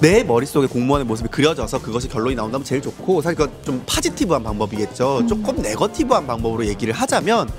내 머릿속에 공무원의 모습이 그려져서 그것이 결론이 나온다면 제일 좋고 사실 그건 좀 파지티브한 방법이겠죠. 조금 네거티브한 방법으로 얘기를 하자면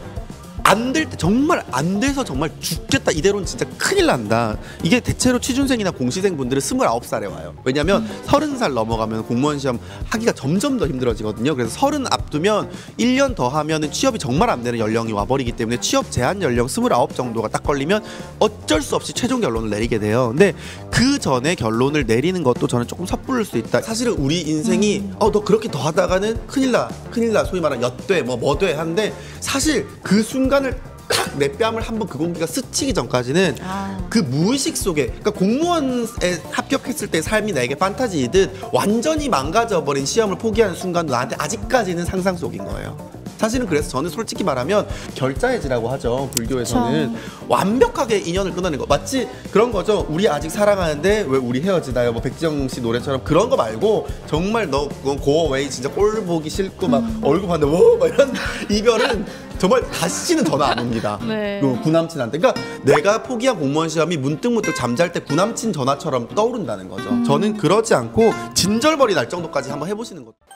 안 될 때 정말 안 돼서 정말 죽겠다 이대로는 진짜 큰일 난다. 이게 대체로 취준생이나 공시생 분들은 29살에 와요. 왜냐면 서른 살 넘어가면 공무원 시험 하기가 점점 더 힘들어지거든요. 그래서 서른 앞두면 1년 더 하면은 취업이 정말 안 되는 연령이 와버리기 때문에 취업 제한 연령 29 정도가 딱 걸리면 어쩔 수 없이 최종 결론을 내리게 돼요. 근데 그 전에 결론을 내리는 것도 저는 조금 섣부를 수 있다. 사실은 우리 인생이 어너 그렇게 더 하다가는 큰일 나, 큰일 나. 소위 말하는 엿돼, 뭐 뭐돼 하는데 사실 그 순간 을딱내 뺨을 한번 그 공기가 스치기 전까지는 아. 그 무의식 속에 그러니까 공무원에 합격했을 때 삶이 나에게 판타지이듯 완전히 망가져버린 시험을 포기하는 순간도 나한테 아직까지는 상상 속인 거예요. 사실은 그래서 저는 솔직히 말하면 결자해지라고 하죠 불교에서는. 완벽하게 인연을 끊어낸 거. 마치 그런 거죠. 우리 아직 사랑하는데 왜 우리 헤어지나요? 뭐 백지영 씨 노래처럼 그런 거 말고 정말 너 그건 고어웨이 진짜 꼴 보기 싫고 막 얼굴 봤는데 워막 이런 이별은 정말 다시는 전화 안 옵니다. 네. 그 구남친한테. 그러니까 내가 포기한 공무원 시험이 문득문득 잠잘 때 구남친 전화처럼 떠오른다는 거죠. 저는 그러지 않고 진절머리 날 정도까지 한번 해보시는 것도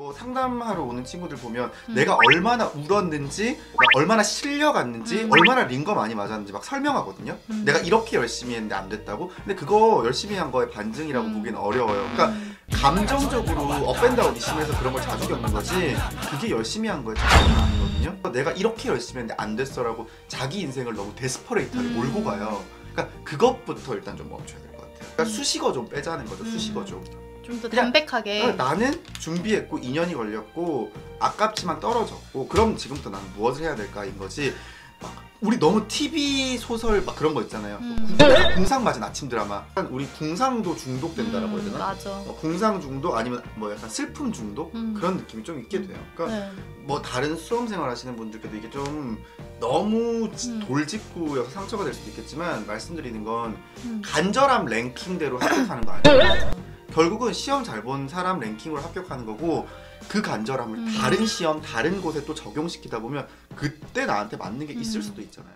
뭐 상담하러 오는 친구들 보면 내가 얼마나 울었는지 막 얼마나 실려갔는지 음. 얼마나 링거 많이 맞았는지 막 설명하거든요 음. 내가 이렇게 열심히 했는데 안 됐다고 근데 그거 열심히 한 거의 반증이라고 음. 보기는 어려워요 그러니까 감정적으로 업앤다운이 심해서 그런 걸 자주 겪는 거지 그게 열심히 한 거에 자신이 아니거든요 내가 이렇게 열심히 했는데 안 됐어 라고 자기 인생을 너무 데스퍼레이트하게 음. 몰고 가요 그러니까 그것부터 일단 좀 멈춰야 될 것 같아요 그러니까 음. 수식어 좀 빼자는 거죠 음. 수식어 좀 좀 더 담백하게. 어, 나는 준비했고 2년이 걸렸고 아깝지만 떨어졌고 그럼 지금부터 나는 무엇을 해야 될까인 거지 막 우리 너무 TV 소설 막 그런 거 있잖아요 음. 궁- 궁상 맞은 아침 드라마 우리 궁상도 중독된다라고 해야 음, 되나? 맞아. 어, 궁상 중독 아니면 뭐 약간 슬픔 중독 음. 그런 느낌이 좀 있게 돼요 그러니까 네. 뭐 다른 수험 생활 하시는 분들께도 이게 좀 너무 지- 음. 돌직구여서 상처가 될 수도 있겠지만 말씀드리는 건 음. 간절함 랭킹대로 합격하는 거 아니에요. 결국은 시험 잘 본 사람 랭킹으로 합격하는 거고 그 간절함을 음. 다른 시험 다른 곳에 또 적용시키다 보면 그때 나한테 맞는 게 있을 음. 수도 있잖아요.